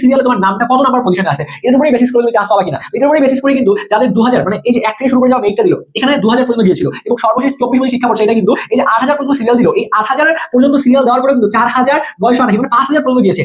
সিরিয়ালে তোমার নামটা কত নাম্বার পজিশনে আছে, এর উপরেই বেসিস করে তুমি চান্স পাবা কিনা। এটার উপরেই বেসিস করে কিন্তু যাদের দু হাজার মানে এই যে এক থেকে শুরু করে যাওয়া মেটটা দিল, এখানে দু হাজার পর্যন্ত গিয়েছিল এবং সর্বশেষ চব্বিশ বছর শিক্ষা বর্ষে এটা কিন্তু এই যে আট হাজার পর্যন্ত সিরিয়াল দিল। এই আট হাজার পর্যন্ত সিরিয়াল দেওয়ার পরে কিন্তু চার হাজার নয়শো আঠাশি মানে পাঁচ হাজার পর্যন্ত গিয়েছে।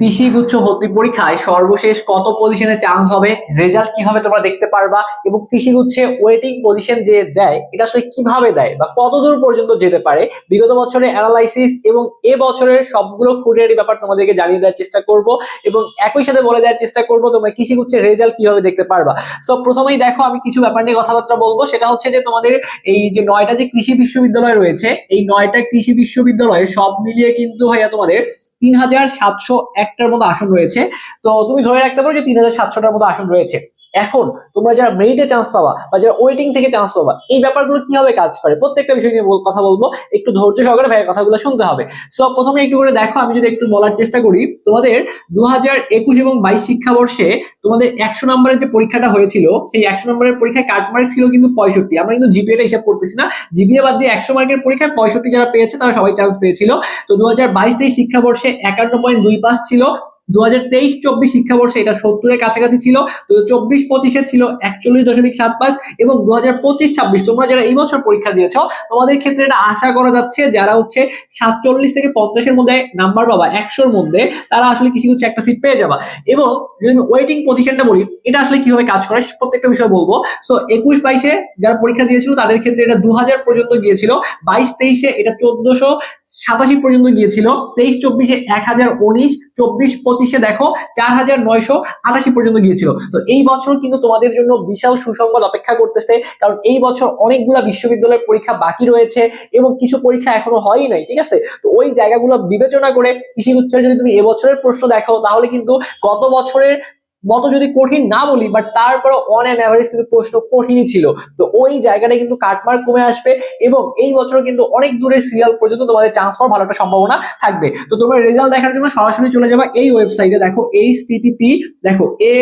কৃষি গুচ্ছ ভর্তি পরীক্ষায় সর্বশেষ কত পজিশনে চান্স হবে রেজাল্ট কীভাবে তোমরা দেখতে পারবা এবং কৃষি গুচ্ছে ওয়েটিং পজিশন যে দেয়, এটা আসলে কীভাবে দেয় বা কতদূর পর্যন্ত যেতে পারে, বিগত বছরের অ্যানালাইসিস এবং এ বছরের সবগুলো খুঁটিনাটি ব্যাপার তোমাদেরকে জানিয়ে দেওয়ার চেষ্টা করব এবং একই সাথে বলে দেওয়ার চেষ্টা করব, তোমরা কৃষি গুচ্ছের রেজাল্ট কীভাবে দেখতে পারবা। সো প্রথমেই দেখো, আমি কিছু ব্যাপার নিয়ে কথাবার্তা বলব। সেটা হচ্ছে যে, তোমাদের এই যে নয়টা যে কৃষি বিশ্ববিদ্যালয় রয়েছে, এই নয়টা কৃষি বিশ্ববিদ্যালয়ে সব মিলিয়ে কিন্তু ভাইয়া তোমাদের তিন হাজার সাতশো একটার মতো আসন রয়েছে। তো, তুমি ধরে রাখতে পারো যে তিন হাজার সাতশোটার মতো আসন রয়েছে। এখন তোমরা যারা মেরিটে চান্স পাবা বা যারা ওয়েটিং থেকে চান্স পাবা, এই ব্যাপারগুলো কীভাবে কাজ করে? প্রত্যেকটা বিষয় নিয়ে কথা বলব। একটু ধৈর্য সহকারে ভাইয়ের কথাগুলো শুনতে হবে। সো প্রথমে একটু করে দেখো, আমি যদি একটু বলার চেষ্টা করি, তোমাদের দু হাজার একুশ এবং বাইশ শিক্ষাবর্ষে তোমাদের একশো নম্বরের যে পরীক্ষাটা হয়েছিল, সেই একশো নম্বরের পরীক্ষায় কাট মার্ক ছিল কিন্তু পঁয়ষট্টি। আমরা কিন্তু জিপিএটা হিসাব করতেছি না। জিপিএ বাদ দিয়ে একশো মার্কের পরীক্ষায় পঁয়ষট্টি যারা পেয়েছে, তারা সবাই চান্স পেয়েছিল। তো দু হাজার বাইশ থেকে শিক্ষাবর্ষে একান্ন পয়েন্ট দুই পাস ছিল। দু হাজার তেইশ চব্বিশ শিক্ষাবর্ষে এটা সত্তরের কাছাকাছি ছিল, তো চব্বিশ পঁচিশে ছিল একচল্লিশ দশমিক সাত পাস এবং দু হাজার পঁচিশ ছাব্বিশ। তোমরা যারা এই বছর পরীক্ষা দিয়েছ, তোমাদের ক্ষেত্রে এটা আশা করা যাচ্ছে যারা হচ্ছে সাতচল্লিশ থেকে পঞ্চাশের মধ্যে নাম্বার পাবা, একশোর মধ্যে, তারা আসলে কিছু কিছু একটা সিট পেয়ে যাবা। এবং যদি আমি ওয়েটিং পজিশনটা বলি, এটা আসলে কীভাবে কাজ করে প্রত্যেকটা বিষয় বলব। সো একুশ বাইশে যারা পরীক্ষা দিয়েছিল, তাদের ক্ষেত্রে এটা দু হাজার পর্যন্ত গিয়েছিল, বাইশ তেইশে এটা চোদ্দশো সাতাশি পর্যন্ত গিয়েছিল। তেইশ, চব্বিশে এক হাজার উনিশ, চব্বিশ, পঁচিশে দেখো চার হাজার নয়শো আটাশি পর্যন্ত গিয়েছিল। তো এই বছর কিন্তু তোমাদের জন্য বিশাল সুসংবাদ অপেক্ষা করতেছে, কারণ এই বছর অনেকগুলা বিশ্ববিদ্যালয়ের পরীক্ষা বাকি রয়েছে এবং কিছু পরীক্ষা এখনও হয়ই নাই, ঠিক আছে? তো ওই জায়গাগুলো বিবেচনা করে কৃষি উচ্চের যদি তুমি এবছরের প্রশ্ন দেখো, তাহলে কিন্তু গত বছরের মতো যদি কঠিন না বলি বাট তারপরে অন অ্যান অ্যাভারেজ কিন্তু প্রশ্ন কঠিনই ছিল। তো ওই জায়গাটা কিন্তু কাটমার্ক কমে আসবে এবং এই বছর কিন্তু অনেক দূরের সিরিয়াল পর্যন্ত তোমাদের চান্স পাওয়ার ভালো একটা সম্ভাবনা থাকবে। তো তোমরা রেজাল্ট দেখার জন্য সরাসরি চলে যাবে এই ওয়েবসাইটে দেখো এইচ টিটিপি দেখো এ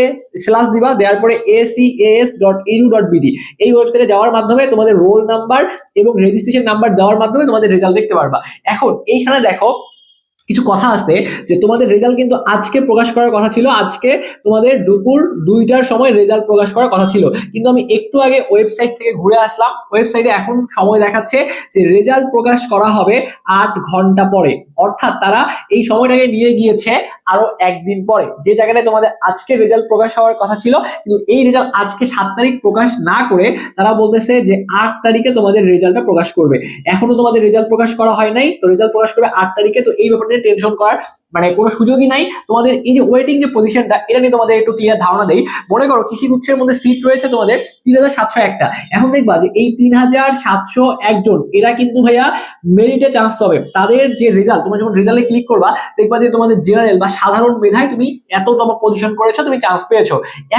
স্ল্যাশ দিবা, দেওয়ার পরে A C S dot U dot BD এই ওয়েবসাইটে যাওয়ার মাধ্যমে তোমাদের রোল নাম্বার এবং রেজিস্ট্রেশন নাম্বার দেওয়ার মাধ্যমে তোমাদের রেজাল্ট দেখতে পারবা। এখন এইখানে দেখো কিছু কথা আছে যে তোমাদের রেজাল্ট কিন্তু আজকে প্রকাশ করার কথা ছিল। আজকে তোমাদের দুপুর দুইটার সময় রেজাল্ট প্রকাশ করার কথা ছিল। কিন্তু আমি একটু আগে ওয়েবসাইট থেকে ঘুরে আসলাম। ওয়েবসাইটে এখন সময় দেখাচ্ছে যে রেজাল্ট প্রকাশ করা হবে আট ঘণ্টা পরে। অর্থাৎ তারা এই সময়টাকে নিয়ে গিয়েছে আরও একদিন পরে। যে জায়গাটায় তোমাদের আজকে রেজাল্ট প্রকাশ হওয়ার কথা ছিল, কিন্তু এই রেজাল্ট আজকে সাত তারিখ প্রকাশ না করে তারা বলতেছে যে আট তারিখে তোমাদের রেজাল্টটা প্রকাশ করবে। এখনও তোমাদের রেজাল্ট প্রকাশ করা হয় নাই, তো রেজাল্ট প্রকাশ করবে আট তারিখে, তো এই ব্যাপারটা টেনশন করার মানে কোনো সুযোগই নাই। তোমাদের এই যে ওয়েটিং যে পজিশনটা এটা নিয়ে তোমাদের একটু ক্লিয়ার ধারণা দেই। মনে করো কৃষি গুচ্ছের মধ্যে সিট রয়েছে তোমাদের তিন হাজার সাতশো একটা। এখন দেখবা যে এই তিন হাজার সাতশো একজন, এরা কিন্তু ভাইয়া মেরিটে চান্স পাবে। তাদের যে রেজাল্ট তোমরা যখন রেজাল্টে ক্লিক করবা, দেখবা যে তোমাদের জেনারেল বা সাধারণ মেধায় তুমি এত এততম পজিশন করেছ, তুমি চান্স পেয়েছ।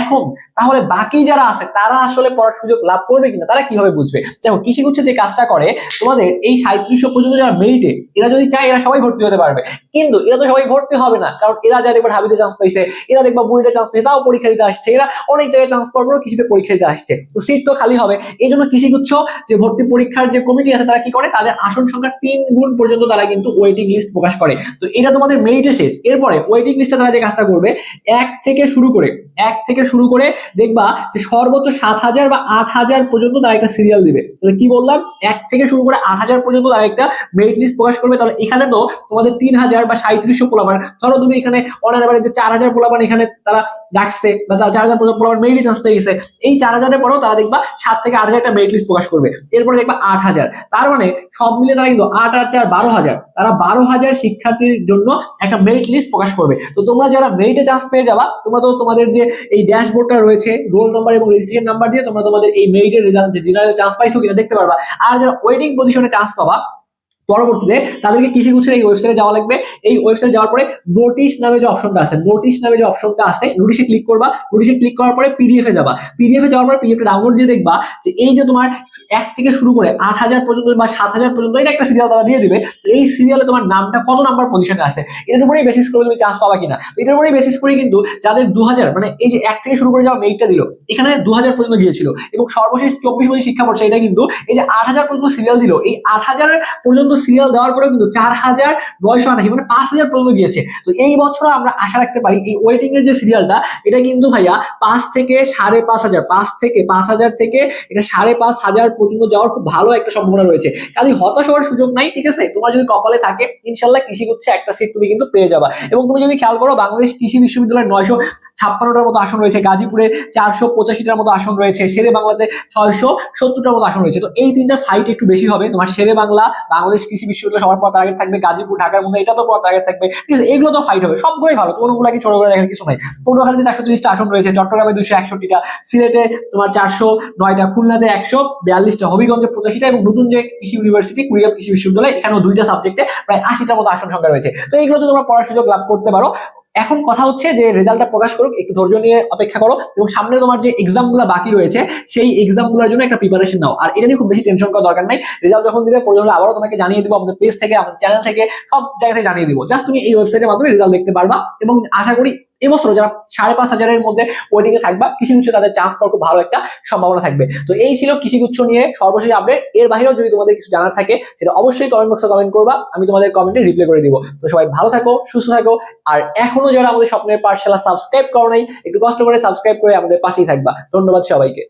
এখন, তাহলে বাকি যারা আছে, তারা আসলে পড়ার সুযোগ লাভ করবে কিনা, তারা কীভাবে বুঝবে? দেখো কৃষি গুচ্ছে যে কাজটা করে, তোমাদের এই সাঁত্রিশশো পর্যন্ত যারা মেরিটে এরা যদি চায়, এরা সবাই ভর্তি হতে পারবে। কিন্তু এরা তো সবাই ভর্তি হবে না, কারণ এরা যা দেখবা ঢাবিতে চান্স পাইছে, এরা দেখবা বুড়িতে চান্স পেয়েছে তাও পরীক্ষা দিতে আসছে, এরা অনেক জায়গায় চান্স পাওয়ার পরেও কৃষিতে পরীক্ষা দিতে আসছে। তো সিট তো খালি হবে। এই জন্য কৃষিগুচ্ছ, যে ভর্তি পরীক্ষার যে কমিটি আছে, তারা কি করে? তাদের আসন সংখ্যা তিন গুণ পর্যন্ত তারা কিন্তু ওয়েটিং লিস্ট প্রকাশ করে। তো এটা তোমাদের মেরিটে শেষ। এরপরে ওয়েটিং লিস্টে তারা যে কাজটা করবে, এক থেকে শুরু করে, এক থেকে শুরু করে দেখবা যে সর্বোচ্চ সাত হাজার বা আট হাজার পর্যন্ত তারা একটা সিরিয়াল দিবে। তাহলে কি বললাম? এক থেকে শুরু করে আট হাজার পর্যন্ত তারা একটা মেরিট লিস্ট প্রকাশ করবে। তাহলে এখানে তো তোমাদের তিন হাজার বা সাঁত্রিশশো পোলাপান। ধরো তুমি এখানে অনার যে চার হাজার পোলাপান এখানে তারা ডাকছে বা তারা চার হাজার পোলাপান মেরিট চান্স পেয়ে গেছে, এই চার হাজারের পরেও তারা দেখবা সাত থেকে আট হাজার একটা মেরিট লিস্ট প্রকাশ করবে। এরপরে দেখবা আট হাজার। তার মানে সব মিলে তারা কিন্তু আট আট, চার, বারো হাজার। তারা বারো হাজার শিক্ষার্থীর জন্য একটা মেরিট লিস্ট প্রকাশ তো তোমরা যারা মেরিটে চান্স পেয়ে যাবা, তোমরা তো তোমাদের যে এই ড্যাশবোর্ডটা রয়েছে রোল নাম্বার এবং রেজিস্ট্রেশন নাম্বার দিয়ে তোমরা তোমাদের এই মেরিটের রেজাল্ট যে জেনারেল চান্স পাইছো কিনা দেখতে পারবা। আর যারা ওয়েটিং পজিশনে চান্স পাবা পরবর্তীতে তাদেরকে কৃষি গুছের এই ওয়েবসাইটে যাওয়া লাগবে? এই ওয়েবসাইটে যাওয়ার পরে নোটিশ নামে যে অপশনটা আছে নোটিশ নামে যে অপশনটা আছে নোটিশে ক্লিক করবা নোটিশে ক্লিক করার পরে পিডিএফ এ যাবা। পিডিএফ এ যাওয়ার পরে পিডিএফ ডাউনলোড দিয়ে দেখবা যে এই যে তোমার এক থেকে শুরু করে আট হাজার পর্যন্ত বা সাত হাজার পর্যন্ত এটা একটা সিরিয়াল তারা দিয়ে দিবে। এই সিরিয়ালে তোমার নামটা কত নাম্বার পজিশনে আছে, এটার উপরেই বেসিস করে তুমি চান্স পাবা কিনা। এটার উপরেই বেসিস করে কিন্তু যাদের দু হাজার মানে এই যে এক থেকে শুরু করে যাওয়া মেইটটা দিল, এখানে দু হাজার পর্যন্ত গিয়েছিল এবং সর্বশেষ চব্বিশ বছর শিক্ষাবর্ষে এটা কিন্তু এই যে আট হাজার পর্যন্ত সিরিয়াল দিল, এই আট হাজার পর্যন্ত সিরিয়াল দেওয়ার পরেও কিন্তু চার হাজার নয়শো আটাশি মানে পাঁচ হাজার পর্যন্ত গিয়েছে। তো এই বছর আমরা আশা রাখতে পারি এই ওয়েটিং এর যে সিরিয়ালটা এটা কিন্তু ভাইয়া পাঁচ থেকে সাড়ে পাঁচ হাজার, পাঁচ থেকে পাঁচ হাজার থেকে এটা সাড়ে পাঁচ হাজার পর্যন্ত যাওয়ার খুব ভালো একটা সম্ভাবনা রয়েছে। কাজে হতাশ হওয়ার সুযোগ নাই, ঠিক আছে? তোমার যদি কপালে থাকে, ইনশাল্লাহ কৃষি গুচ্ছে একটা সিট তুমি কিন্তু পেয়ে যাবা। এবং তুমি যদি খেয়াল করো, বাংলাদেশ কৃষি বিশ্ববিদ্যালয়ের নয়শো ছাপ্পান্নটার মতো আসন রয়েছে, গাজীপুরে চারশো পঁচাশিটার মতো আসন রয়েছে, শেরে বাংলাতে ছয়শো সত্তরটার মতো আসন রয়েছে। তো এই তিনটা ফাইট একটু বেশি হবে। তোমার শেরে বাংলা, বাংলাদেশ কৃষি বিশ্ববিদ্যালয় সবার পর টার্গেট থাকবে, গাজীপুর, ঢাকার মধ্যে এটা তো পর টার্গেট থাকবে। ঠিক আছে এগুলো তো ফাইট হবে, সবগুলোই ভালো কোনোগুলো কি ছোট করে দেখার কিছু নাই। পটুয়াখালীতে চারশো তিরিশটা আসন রয়েছে, চট্টগ্রামে দুশো একষট্টিটা, সিলেটে তোমার চারশো নয়টা, খুলনাতে একশো বিয়াল্লিশটা, হবিগঞ্জে পঁচাশিটা এবং নতুন যে কৃষি ইউনিভার্সিটি কুড়িগ্রাম কৃষি বিশ্ববিদ্যালয়, এখানেও দুইটা সাবজেক্টে প্রায় আশিটার মতো আসন সংখ্যা রয়েছে। তো এইগুলো তো তোমরা পড়ার সুযোগ লাভ করতে পারো। এখন কথা হচ্ছে যে রেজাল্টটা প্রকাশ করুক, একটু ধৈর্য নিয়ে অপেক্ষা করো। এবং সামনে তোমার যে এক্সামগুলো বাকি রয়েছে, সেই এক্সামগুলোর জন্য একটা প্রিপারেশন নাও। আর এটা নিয়ে খুব বেশি টেনশন করার দরকার নাই। রেজাল্ট যখন দিবে প্রয়োজন হলে আবারও তোমাকে জানিয়ে দেবো, আমাদের পেজ থেকে, আমাদের চ্যানেল থেকে, সব জায়গা থেকে জানিয়ে দেবো। জাস্ট তুমি এই ওয়েবসাইটের মাধ্যমে রেজাল্ট দেখতে পারবা। এবং আশা করি এবছর যারা সাড়ে পাঁচ হাজারের মধ্যে ওয়েটিং এ থাকবা কৃষিগুচ্ছ তাদের চান্স পাওয়ার খুব ভালো একটা সম্ভাবনা থাকবে। তো এই ছিল কৃষিগুচ্ছ নিয়ে সর্বশেষ আপডেট এর বাইরেও যদি তোমাদের কিছু জানার থাকে, সেটা অবশ্যই কমেন্ট বক্সে কমেন্ট করবা, আমি তোমাদের কমেন্টে রিপ্লাই করে দিব। তো সবাই ভালো থাকো, সুস্থ থাকো, আর এখনও যারা আমাদের স্বপ্নের পাঠশালা সাবস্ক্রাইব করো নাই, একটু কষ্ট করে সাবস্ক্রাইব করে আমাদের পাশেই থাকবা। ধন্যবাদ সবাইকে।